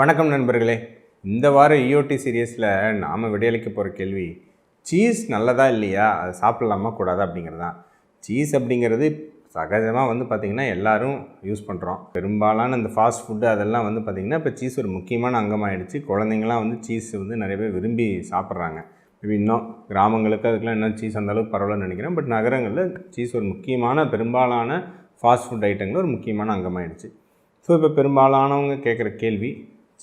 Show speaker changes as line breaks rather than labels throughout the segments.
வணக்கம் நண்பர்களே. இந்த வாரம் இஓடி சீரியஸில் நாம் விடையளிக்க போகிற கேள்வி சீஸ் நல்லதா இல்லையா? அது சாப்பிட்லாமா கூடாதா? அப்படிங்கிறது தான். சீஸ் அப்படிங்கிறது சகஜமாக வந்து பார்த்திங்கன்னா எல்லாரும் யூஸ் பண்ணுறோம் பெரும்பாலான இந்த ஃபாஸ்ட் ஃபுட்டு அதெல்லாம் வந்து பார்த்திங்கன்னா இப்போ சீஸ் ஒரு முக்கியமான அங்கமாகிடுச்சு குழந்தைங்களாம் வந்து சீஸ் வந்து நிறைய பேர் விரும்பி சாப்பிட்றாங்க. இப்போ இன்னும் கிராமங்களுக்கு அதுக்கெலாம் இன்னும் சீஸ் அந்தளவுக்கு பரவாயில்லன்னு நினைக்கிறேன். பட் நகரங்களில் சீஸ் ஒரு முக்கியமான பெரும்பாலான ஃபாஸ்ட் ஃபுட் ஐட்டங்கள் ஒரு முக்கியமான அங்கமாகிடுச்சு ஸோ இப்போ பெரும்பாலானவங்க கேட்குற கேள்வி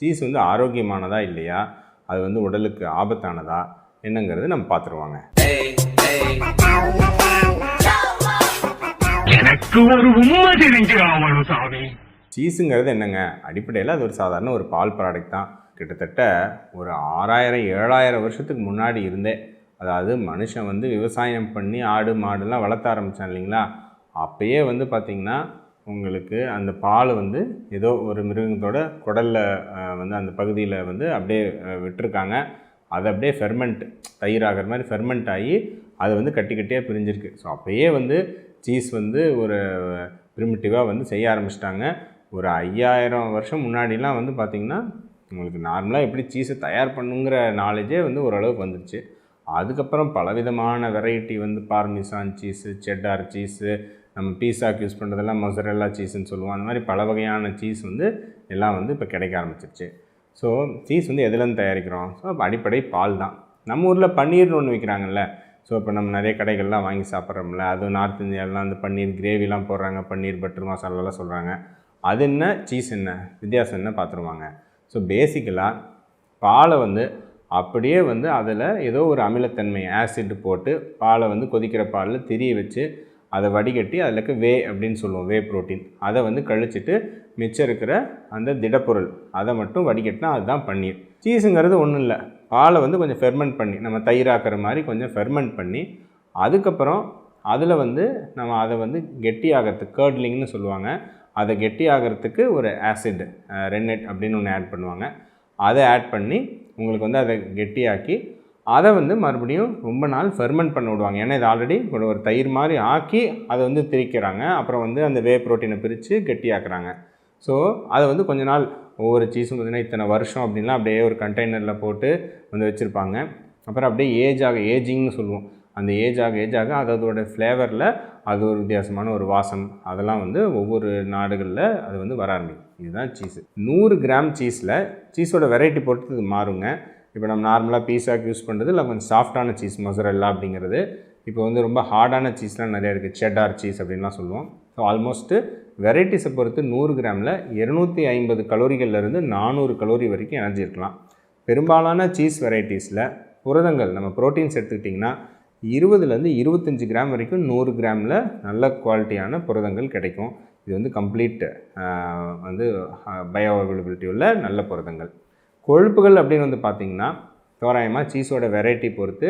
சீஸ் வந்து ஆரோக்கியமானதா இல்லையா? அது வந்து உடலுக்கு ஆபத்தானதா? என்னங்கிறது நம்ம பார்த்துருவாங்க சீஸுங்கிறது என்னங்க? அடிப்படையில் அது ஒரு சாதாரண ஒரு பால் ப்ராடக்ட் தான். கிட்டத்தட்ட ஒரு ஆறாயிரம் ஏழாயிரம் வருஷத்துக்கு முன்னாடி இருந்தே. அதாவது மனுஷன் வந்து விவசாயம் பண்ணி ஆடு மாடுலாம் வளர்த்த ஆரம்பித்தான் இல்லைங்களா? அப்பயே வந்து பார்த்திங்கன்னா உங்களுக்கு அந்த பால் வந்து ஏதோ ஒரு மிருகத்தோட குடலில் வந்து அந்த பகுதியில் வந்து அப்படியே விட்டுருக்காங்க. அதை அப்படியே ஃபெர்மெண்ட் தயிர் ஆகிற மாதிரி ஃபெர்மெண்ட் ஆகி அது வந்து கட்டி கட்டியாக பிரிஞ்சிருக்கு. ஸோ அப்போயே வந்து சீஸ் வந்து ஒரு ப்ரிமிட்டிவாக வந்து செய்ய ஆரம்பிச்சிட்டாங்க. ஒரு ஐயாயிரம் வருஷம் முன்னாடிலாம் வந்து பார்த்திங்கன்னா உங்களுக்கு நார்மலாக எப்படி சீஸை தயார் பண்ணுங்கிற நாலேஜே வந்து ஓரளவுக்கு வந்துருச்சு. அதுக்கப்புறம் பலவிதமான வெரைட்டி வந்து பார்மிசான் சீஸு செட்டார் சீஸு நம்ம பீஸாக்கு யூஸ் பண்ணுறதெல்லாம் மொசரெல்லா சீஸ்ன்னு சொல்லுவோம். அந்த மாதிரி பல வகையான சீஸ் வந்து எல்லாம் வந்து இப்போ கிடைக்க ஆரம்பிச்சிருச்சு. ஸோ சீஸ் வந்து எதுலேருந்து தயாரிக்கிறோம்? ஸோ அப்போ அடிப்படை பால் தான். நம்ம ஊரில் பன்னீர்னு ஒன்று விற்கிறாங்கல்ல ஸோ இப்போ நம்ம நிறைய கடைகள்லாம் வாங்கி சாப்பிட்றோம்ல. அதுவும் நார்த் இந்தியாவிலாம் அந்த பன்னீர் கிரேவிலாம் போடுறாங்க. பன்னீர் பட்டர் மசாலாலாம் சொல்கிறாங்க அது என்ன? சீஸ் என்ன? வித்தியாசம் என்ன? பார்த்துருவாங்க ஸோ பேசிக்கலாக பாலை வந்து அப்படியே வந்து அதில் ஏதோ ஒரு அமிலத்தன்மை ஆசிட் போட்டு பாலை வந்து கொதிக்கிற பாலில் திரிய வச்சு அதை வடிகட்டி அதில் இருக்க வே அப்படின்னு சொல்லுவோம் வே ப்ரோட்டீன். அதை வந்து கழிச்சிட்டு மிச்சம் இருக்கிற அந்த திடப்பொருள் அதை மட்டும் வடிகட்டினா அதுதான் பன்னீர். சீஸுங்கிறது ஒன்றும் இல்லை. பாலை வந்து கொஞ்சம் ஃபெர்மெண்ட் பண்ணி நம்ம தயிராக்கிற மாதிரி கொஞ்சம் ஃபெர்மெண்ட் பண்ணி அதுக்கப்புறம் அதில் வந்து நம்ம அதை வந்து கெட்டியாகிறதுக்கு கேர்ட்லிங்னு சொல்லுவாங்க. அதை கெட்டியாகிறதுக்கு ஒரு ஆசிட் ரென்னெட் அப்படின்னு ஒன்று ஆட் பண்ணுவாங்க. அதை ஆட் பண்ணி உங்களுக்கு வந்து அதை கெட்டியாக்கி அதை வந்து மறுபடியும் ரொம்ப நாள் ஃபெர்மெண்ட் பண்ண விடுவாங்க. ஏன்னா இது ஆல்ரெடி ஒரு தயிர் மாதிரி ஆக்கி அதை வந்து திரிக்கிறாங்க. அப்புறம் வந்து அந்த வே ப்ரோட்டீனை பிரித்து கெட்டியாக்குறாங்க. ஸோ அதை வந்து கொஞ்ச நாள் ஒவ்வொரு சீஸும் பார்த்திங்கன்னா இத்தனை வருஷம் அப்படின்லாம் அப்படியே ஒரு கண்டெய்னரில் போட்டு வந்து வச்சுருப்பாங்க. அப்புறம் அப்படியே ஏஜ் ஆக ஏஜிங்னு சொல்லுவோம். அந்த ஏஜ் ஆக ஏஜ் ஆக அது அதோட ஃப்ளேவரில் அது ஒரு வித்தியாசமான ஒரு வாசம். அதெல்லாம் வந்து ஒவ்வொரு நாடுகளில் அது வந்து வர ஆரம்பிக்கும் இதுதான் சீஸு நூறு கிராம் சீஸில் சீஸோட வெரைட்டி பொறுத்து இது மாறுங்க. இப்போ நம்ம நார்மலாக பீஸாக்கு யூஸ் பண்ணுறது இல்லை கொஞ்சம் சாஃப்டான சீஸ் மொசரெல்லா அப்படிங்கிறது. இப்போ வந்து ரொம்ப ஹார்டான சீஸ்லாம் நிறையா இருக்குது செட்டார் சீஸ் அப்படின்லாம் சொல்லுவோம். ஸோ ஆல்மோஸ்ட்டு வெரைட்டிஸை பொறுத்து நூறு கிராமில் இரநூத்தி ஐம்பது கலோரிகள்லேருந்து நானூறு கலோரி வரைக்கும் எனர்ஜி இருக்கலாம். பெரும்பாலான சீஸ் வெரைட்டிஸில் புரதங்கள் நம்ம ப்ரோட்டீன்ஸ் எடுத்துக்கிட்டிங்கன்னா இருபதுலேருந்து இருபத்தஞ்சி கிராம் வரைக்கும் நூறு கிராமில் நல்ல குவாலிட்டியான புரதங்கள் கிடைக்கும். இது வந்து கம்ப்ளீட் வந்து பயோ அவைலபிலிட்டி உள்ள நல்ல புரதங்கள். கொழுப்புகள் அப்படின்னு வந்து பார்த்திங்கன்னா தோராயமாக சீஸோட வெரைட்டி பொறுத்து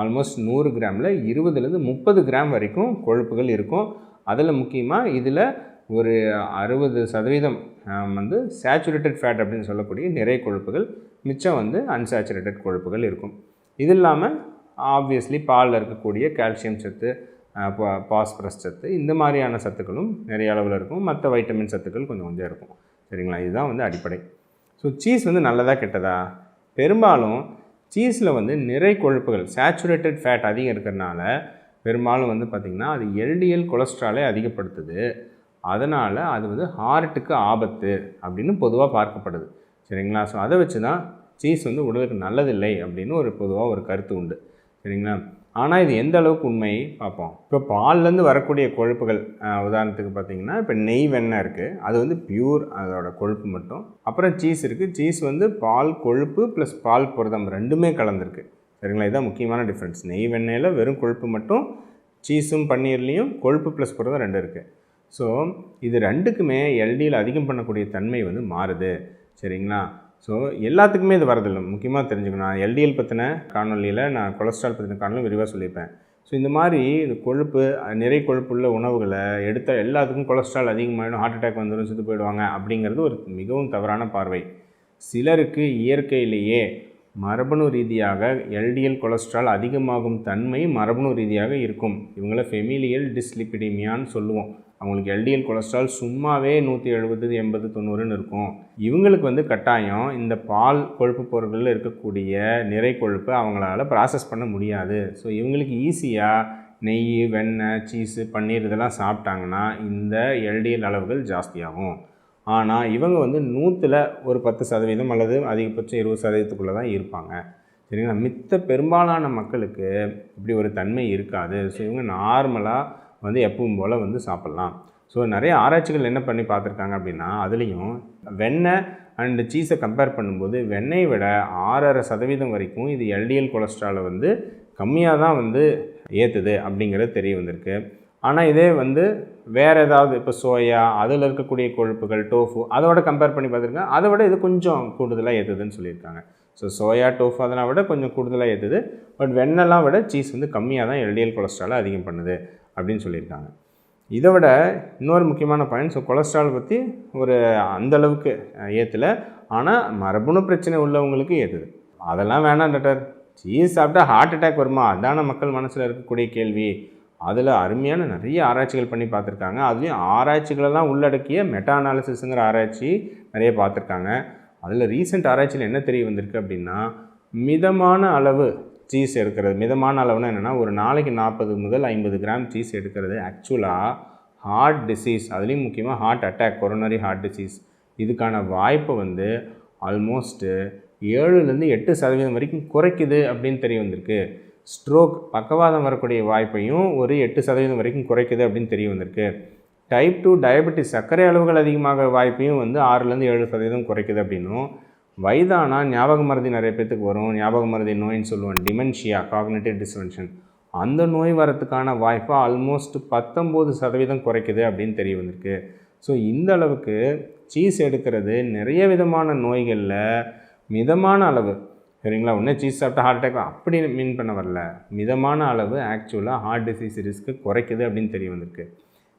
ஆல்மோஸ்ட் நூறு கிராமில் இருபதுலேருந்து முப்பது கிராம் வரைக்கும் கொழுப்புகள் இருக்கும். அதில் முக்கியமாக இதில் ஒரு அறுபது சதவீதம் வந்து சேச்சுரேட்டட் ஃபேட் அப்படின்னு சொல்லக்கூடிய நிறைய கொழுப்புகள் மிச்சம் வந்து அன்சேச்சுரேட்டட் கொழுப்புகள் இருக்கும். இது இல்லாமல் ஆப்வியஸ்லி பாலில் இருக்கக்கூடிய கால்சியம் சத்து பாஸ்பரஸ் சத்து இந்த மாதிரியான சத்துக்களும் நிறைய அளவில் இருக்கும். மற்ற வைட்டமின் சத்துக்கள் கொஞ்சம் கொஞ்சம் இருக்கும். சரிங்களா? இதுதான் வந்து அடிப்படை. ஸோ சீஸ் வந்து நல்லதாக கெட்டதா? பெரும்பாலும் சீஸில் வந்து நிறை கொழுப்புகள் சேச்சுரேட்டட் ஃபேட் அதிகம் இருக்கிறனால பெரும்பாலும் வந்து பார்த்திங்கன்னா அது எல்டிஎல் கொலஸ்ட்ராலை அதிகப்படுத்துது. அதனால் அது வந்து ஹார்ட்டுக்கு ஆபத்து அப்படின்னு பொதுவாக பார்க்கப்படுது. சரிங்களா? ஸோ அதை வச்சு தான் சீஸ் வந்து உடலுக்கு நல்லதில்லை அப்படின்னு ஒரு பொதுவாக ஒரு கருத்து உண்டு. சரிங்களா? ஆனால் இது எந்த அளவுக்கு உண்மை பார்ப்போம். இப்போ பால்லேருந்து வரக்கூடிய கொழுப்புகள் உதாரணத்துக்கு பார்த்தீங்கன்னா இப்போ நெய் வெண்ணெய் இருக்குது அது வந்து பியூர் அதோட கொழுப்பு மட்டும். அப்புறம் சீஸ் இருக்குது சீஸ் வந்து பால் கொழுப்பு ப்ளஸ் பால் புரதம் ரெண்டுமே கலந்துருக்கு. சரிங்களா? இதுதான் முக்கியமான டிஃப்ரென்ஸ் நெய் வெண்ணெயில் வெறும் கொழுப்பு மட்டும் சீஸும் பன்னீர்லேயும் கொழுப்பு ப்ளஸ் புரதம் ரெண்டு இருக்குது ஸோ இது ரெண்டுக்குமே எல்டியில் அதிகம் பண்ணக்கூடிய தன்மை வந்து மாறுது. சரிங்களா? ஸோ எல்லாத்துக்குமே இது வரதில்லை. முக்கியமாக தெரிஞ்சுக்கணும். நான் எல்டிஎல் பற்றின காணொலியில் நான் கொலஸ்ட்ரால் பற்றின காணொலி விரிவாக சொல்லியிருப்பேன். ஸோ இந்த மாதிரி இந்த கொழுப்பு நிறை கொழுப்புள்ள உணவுகளை எடுத்த எல்லாத்துக்கும் கொலஸ்ட்ரால் அதிகமாகிடும் ஹார்ட் அட்டாக் வந்துடும் செத்து போயிடுவாங்க அப்படிங்கிறது ஒரு மிகவும் தவறான பார்வை. சிலருக்கு இயற்கையிலேயே மரபணு ரீதியாக எல்டிஎல் கொலஸ்ட்ரால் அதிகமாகும் தன்மை மரபணு ரீதியாக இருக்கும். இவங்கள ஃபெமிலியல் டிஸ்லிபிடிமியான்னு சொல்லுவோம். அவங்களுக்கு எல்டிஎல் கொலஸ்ட்ரால் சும்மாவே நூற்றி எழுபது எண்பது தொண்ணூறுன்னு இருக்கும். இவங்களுக்கு வந்து கட்டாயம் இந்த பால் கொழுப்பு பொருட்களில் இருக்கக்கூடிய நிறை கொழுப்பு அவங்களால ப்ராசஸ் பண்ண முடியாது. ஸோ இவங்களுக்கு ஈஸியாக நெய் வெண்ணெய் சீஸு பன்னீர் இதெல்லாம் சாப்பிட்டாங்கன்னா இந்த எல்டிஎல் அளவுகள் ஜாஸ்தியாகும். ஆனால் இவங்க வந்து நூற்றில் ஒரு பத்து சதவீதம் அல்லது அதிகபட்சம் இருபது சதவீதத்துக்குள்ளே தான் இருப்பாங்க. சரிங்களா? மித்த பெரும்பாலான மக்களுக்கு இப்படி ஒரு தன்மை இருக்காது. ஸோ இவங்க நார்மலாக வந்து எப்பவும் போல் வந்து சாப்பிட்லாம். ஸோ நிறைய ஆராய்ச்சிகள் என்ன பண்ணி பார்த்துருக்காங்க அப்படின்னா அதுலேயும் வெண்ணெய் அண்டு சீஸை கம்பேர் பண்ணும்போது வெண்ணெயை விட ஆறரை சதவீதம் வரைக்கும் இது எல்டிஎல் கொலஸ்ட்ராலை வந்து கம்மியாக தான் வந்து ஏற்றுது அப்படிங்கிறது தெரிய வந்திருக்கு. ஆனால் இதே வந்து வேறு ஏதாவது இப்போ சோயா அதில் இருக்கக்கூடிய கொழுப்புகள் டோஃபு அதோட கம்பேர் பண்ணி பார்த்துருக்காங்க அதை விட இது கொஞ்சம் கூடுதலாக ஏற்றுதுன்னு சொல்லியிருக்காங்க. ஸோ சோயா டோஃபு அதெல்லாம் விட கொஞ்சம் கூடுதலாக ஏற்றுது பட் வெண்ணெல்லாம் விட சீஸ் வந்து கம்மியாக தான் எல்டிஎல் கொலஸ்ட்ராலை அதிகம் பண்ணுது அப்படின்னு சொல்லியிருக்காங்க. இதை விட இன்னொரு முக்கியமான பாயிண்ட் ஸோ கொலஸ்ட்ரால் பற்றி ஒரு அந்தளவுக்கு ஏற்றலை ஆனால் மரபணு பிரச்சனை உள்ளவங்களுக்கு ஏற்றுது அதெல்லாம் வேணாம் டாக்டர் சீஸ் சாப்பிட்டா ஹார்ட் அட்டாக் வருமா? அதான மக்கள் மனசில் இருக்கக்கூடிய கேள்வி. அதில் அருமையான நிறைய ஆராய்ச்சிகள் பண்ணி பார்த்துருக்காங்க. அதுலேயும் ஆராய்ச்சிகளெல்லாம் உள்ளடக்கிய மெட்டா அனாலிசிஸுங்கிற ஆராய்ச்சி நிறைய பார்த்துருக்காங்க. அதில் ரீசெண்ட் ஆராய்ச்சியில் என்ன தெரிய வந்திருக்கு அப்படின்னா மிதமான அளவு சீஸ் எடுக்கிறது. மிதமான அளவுனா என்னென்னா ஒரு நாளைக்கு நாற்பது முதல் ஐம்பது கிராம் சீஸ் எடுக்கிறது. ஆக்சுவலாக ஹார்ட் டிசீஸ் அதுலேயும் முக்கியமாக heart attack coronary heart disease இதுக்கான வாய்ப்பை வந்து ஆல்மோஸ்ட்டு ஏழுலேருந்து எட்டு சதவீதம் வரைக்கும் குறைக்குது அப்படின்னு தெரிய வந்திருக்கு. ஸ்ட்ரோக் பக்கவாதம் வரக்கூடிய வாய்ப்பையும் ஒரு எட்டு சதவீதம் வரைக்கும் குறைக்குது அப்படின்னு தெரிய வந்திருக்கு. டைப் டூ டயபெட்டிஸ் சர்க்கரை அளவுகள் அதிகமாக வாய்ப்பையும் வந்து ஆறுலேருந்து ஏழு சதவீதம் குறைக்குது அப்படின்னும். வயதானா ஞாபக மருதி நிறைய பேத்துக்கு வரும். ஞாபக மருதி நோயின்னு சொல்லுவோம். டிமென்ஷியா காக்னேட்டிவ் டிஸ்வென்ஷன் அந்த நோய் வரத்துக்கான வாய்ப்பை ஆல்மோஸ்ட் பத்தொம்போது சதவீதம் குறைக்குது அப்படின்னு தெரிய வந்திருக்கு. ஸோ இந்த அளவுக்கு சீஸ் எடுக்கிறது நிறைய விதமான நோய்களில் மிதமான அளவு சரிங்களா? ஒன்றே சீஸ் சாப்பிட்டா ஹார்ட் அட்டாக் அப்படி மீன் பண்ண வரல. மிதமான அளவு ஆக்சுவலாக ஹார்ட் டிசீஸ் ரிஸ்க்கு குறைக்குது அப்படின்னு தெரிய வந்திருக்கு.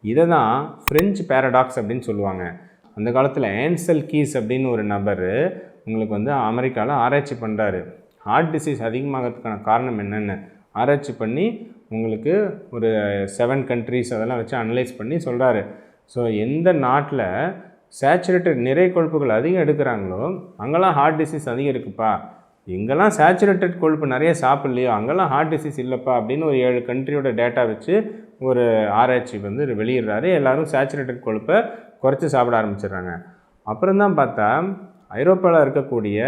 இதை தான் ஃப்ரெஞ்ச் பேரடாக்ஸ் அப்படின்னு சொல்லுவாங்க. அந்த காலத்தில் ஏன்சல் கீஸ் அப்படின்னு ஒரு நபர் உங்களுக்கு வந்து அமெரிக்காவில் ஆராய்ச்சி பண்ணுறாரு ஹார்ட் டிசீஸ் அதிகமாகிறதுக்கான காரணம் என்னென்னு ஆராய்ச்சி பண்ணி உங்களுக்கு ஒரு செவன் கண்ட்ரீஸ் அதெல்லாம் வச்சு அனலைஸ் பண்ணி சொல்கிறாரு ஸோ எந்த நாட்டில் சேச்சுரேட்டட் நிறை கொழுப்புகள் அதிகம் எடுக்கிறாங்களோ அங்கெல்லாம் ஹார்ட் டிசீஸ் அதிகம் இருக்குப்பா. எங்கெல்லாம் சேச்சுரேட்டட் கொழுப்பு நிறைய சாப்பிட்லையோ அங்கெல்லாம் ஹார்ட் டிசீஸ் இல்லைப்பா அப்படின்னு ஒரு ஏழு கண்ட்ரியோட டேட்டா வச்சு ஒரு ஆராய்ச்சி வந்து வெளியிடுறாரு. எல்லோரும் சேச்சுரேட்டட் கொழுப்பை குறைச்சி சாப்பிட ஆரம்பிச்சிடுறாங்க. அப்புறம் தான் பார்த்தா ஐரோப்பாவில் இருக்கக்கூடிய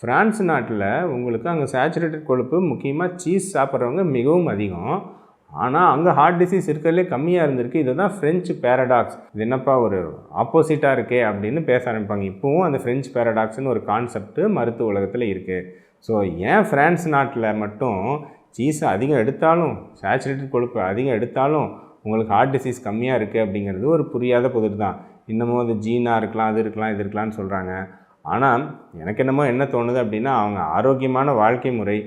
ஃப்ரான்ஸ் நாட்டில் உங்களுக்கு அங்கே சேச்சுரேட்டட் கொழுப்பு முக்கியமாக சீஸ் சாப்பிட்றவங்க மிகவும் அதிகம். ஆனால் அங்கே ஹார்ட் டிசீஸ் இருக்கிறதுலே கம்மியாக இருந்திருக்கு. இதை தான் ஃப்ரெஞ்சு பேரடாக்ஸ் இது என்னப்பா ஒரு ஆப்போசிட்டாக இருக்கே அப்படின்னு பேச ஆரம்பிப்பாங்க. இப்போவும் அந்த ஃப்ரெஞ்சு பேரடாக்ஸ்னு ஒரு கான்செப்ட் மருத்துவ உலகத்தில் இருக்குது ஸோ ஏன் ஃப்ரான்ஸ் நாட்டில் மட்டும் சீஸ் அதிகம் எடுத்தாலும் சேச்சுரேட்டட் கொழுப்பு அதிகம் எடுத்தாலும் உங்களுக்கு ஹார்ட் டிசீஸ் கம்மியாக இருக்குது அப்படிங்கிறது ஒரு புரியாத புதிர் தான் இன்னமும் அது ஜீனாக இருக்கலாம் அது இருக்கலாம் இது இருக்கலாம்னு சொல்கிறாங்க ஆனால் எனக்கு என்னமோ என்ன தோணுது அப்படின்னா அவங்க ஆரோக்கியமான வாழ்க்கை முறை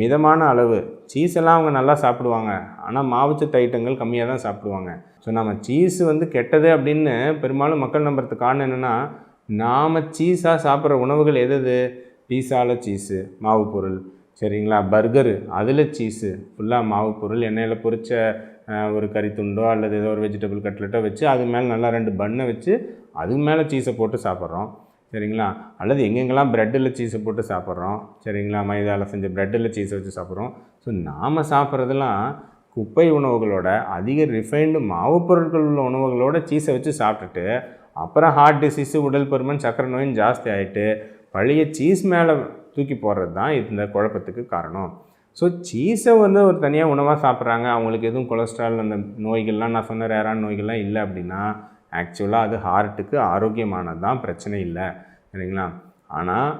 மிதமான அளவு. சீஸ் எல்லாம் அவங்க நல்லா சாப்பிடுவாங்க. ஆனால் மாவுச்சத்து ஐட்டங்கள் கம்மியாக தான் சாப்பிடுவாங்க. ஸோ நம்ம சீஸ் வந்து கெட்டது அப்படின்னு பெரும்பாலும் மக்கள் நம்புறதுக்கு காரணம் என்னென்னா நாம் சீஸாக சாப்பிட்ற உணவுகள் எது எது பீஸாவில் சீஸு மாவு பொருள். சரிங்களா? பர்கரு அதில் சீஸு ஃபுல்லாக மாவு பொருள். எண்ணெயில் பொரித்த ஒரு கறி துண்டோ அல்லது ஏதோ ஒரு வெஜிடபிள் கட்லெட்டோ வச்சு அது மேலே நல்லா ரெண்டு பண்ணை வச்சு அதுக்கு மேலே சீஸை போட்டு சாப்பிட்றோம். சரிங்களா? அல்லது எங்கெங்கெல்லாம் ப்ரெட்டில் சீஸை போட்டு சாப்பிட்றோம் சரிங்களா? மைதாவில் செஞ்ச ப்ரெட்டில் சீஸை வச்சு சாப்பிட்றோம். ஸோ நாம் சாப்பிட்றதெல்லாம் குப்பை உணவுகளோட அதிக ரிஃபைன்டு மாவு பொருட்கள் உள்ள உணவுகளோட சீஸை வச்சு சாப்பிட்டுட்டு அப்புறம் ஹார்ட் டிசீஸு உடல் பருமன் சக்கரை நோயும் ஜாஸ்தி ஆகிட்டு பழைய சீஸ் மேலே தூக்கி போடுறது தான் இந்த குழப்பத்துக்கு காரணம். ஸோ சீஸை வந்து ஒரு தனியாக உணவாக சாப்பிட்றாங்க. அவங்களுக்கு எதுவும் கொலஸ்ட்ரால் அந்த நோய்கள்லாம் நான் சொன்ன ரேரான நோய்கள்லாம் இல்லை அப்படின்னா ஆக்சுவலாக அது ஹார்ட்டுக்கு ஆரோக்கியமானது தான் பிரச்சனை இல்லை. சரிங்களா? ஆனால்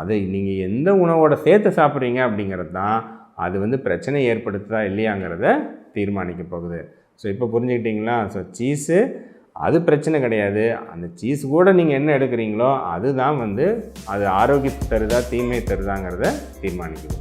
அதை நீங்கள் எந்த உணவோட சேர்த்து சாப்பிட்றீங்க அப்படிங்கிறது தான் அது வந்து பிரச்சனை ஏற்படுத்துதா இல்லையாங்கிறத தீர்மானிக்க போகுது. ஸோ இப்போ புரிஞ்சுக்கிட்டிங்களா? ஸோ சீஸு அது பிரச்சனை கிடையாது. அந்த சீஸ் கூட நீங்கள் என்ன எடுக்கிறீங்களோ அதுதான் வந்து அது ஆரோக்கியத்தை தருதா தீமை தருதாங்கிறத தீர்மானிக்குது.